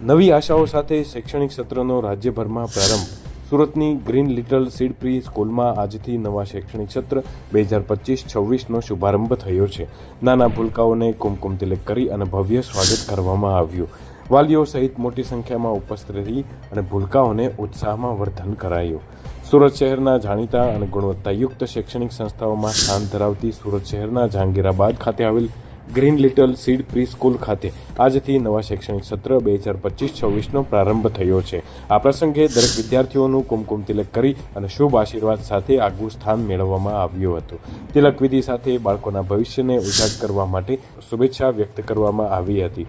નવી આશાઓ સાથે શૈક્ષણિક સત્રનો રાજ્યભરમાં પ્રારંભ. સુરતની ગ્રીન લિટલ સીડ પ્રી સ્કૂલમાં આજથી નવા શૈક્ષણિક સત્ર બે હજાર પચીસ છવ્વીસનો શુભારંભ થયો છે. નાના ભૂલકાઓને કુમકુમ તિલક કરી અને ભવ્ય સ્વાગત કરવામાં આવ્યું. વાલીઓ સહિત મોટી સંખ્યામાં ઉપસ્થિત રહી અને ભૂલકાઓને ઉત્સાહમાં વર્ધન કરાયું. સુરત શહેરના જાણીતા અને ગુણવત્તાયુક્ત શૈક્ષણિક સંસ્થાઓમાં સ્થાન ધરાવતી સુરત શહેરના જહાંગીરાબાદ ખાતે આવેલ green little seed pre school ખાતે. આજથી નવા શૈક્ષણિક સત્ર બે હજાર પચીસ છવ્વીસનો પ્રારંભ થયો છે. આ પ્રસંગે દરેક વિદ્યાર્થીઓનું કુમકુમ તિલક કરી અને શુભ આશીર્વાદ સાથે આગવું સ્થાન મેળવવામાં આવ્યું હતું. તિલક વિધિ સાથે બાળકોના ભવિષ્યને ઉજાગ કરવા માટે શુભેચ્છા વ્યક્ત કરવામાં આવી હતી.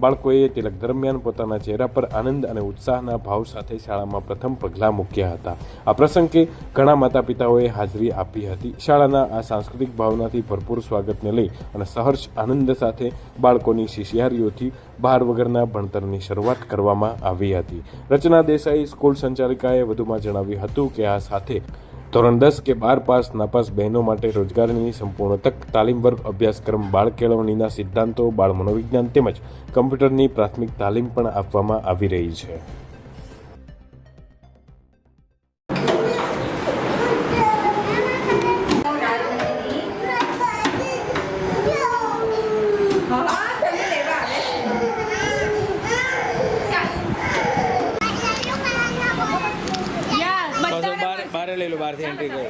બાળકોએ તિલક દરમિયાન પોતાના ચહેરા પર આનંદ અને ઉત્સાહના ભાવ સાથે શાળામાં પ્રથમ પગલાં મૂક્યા હતા. આ પ્રસંગે ઘણા માતા પિતાઓએ હાજરી આપી હતી. શાળાના આ સાંસ્કૃતિક ભાવનાથી ભરપૂર સ્વાગતને લઈ અને સહર્ષ આનંદ સાથે બાળકોની શિશિયારીઓથી બહાર વગરના ભણતરની શરૂઆત કરવામાં આવી હતી. રચના દેસાઈ સ્કૂલ સંચાલિકાએ વધુમાં જણાવ્યું હતું કે આ સાથે ધોરણ દસ કે બાર પાસ નાપાસ બહેનો માટે રોજગારની સંપૂર્ણ તક, તાલીમ વર્ગ, અભ્યાસક્રમ, બાળ કેળવણીના સિદ્ધાંતો, બાળ મનોવિજ્ઞાન તેમજ કમ્પ્યુટરની પ્રાથમિક તાલીમ પણ આપવામાં આવી રહી છે. લેલું લો બહારથી એન્ટ્રી કરો.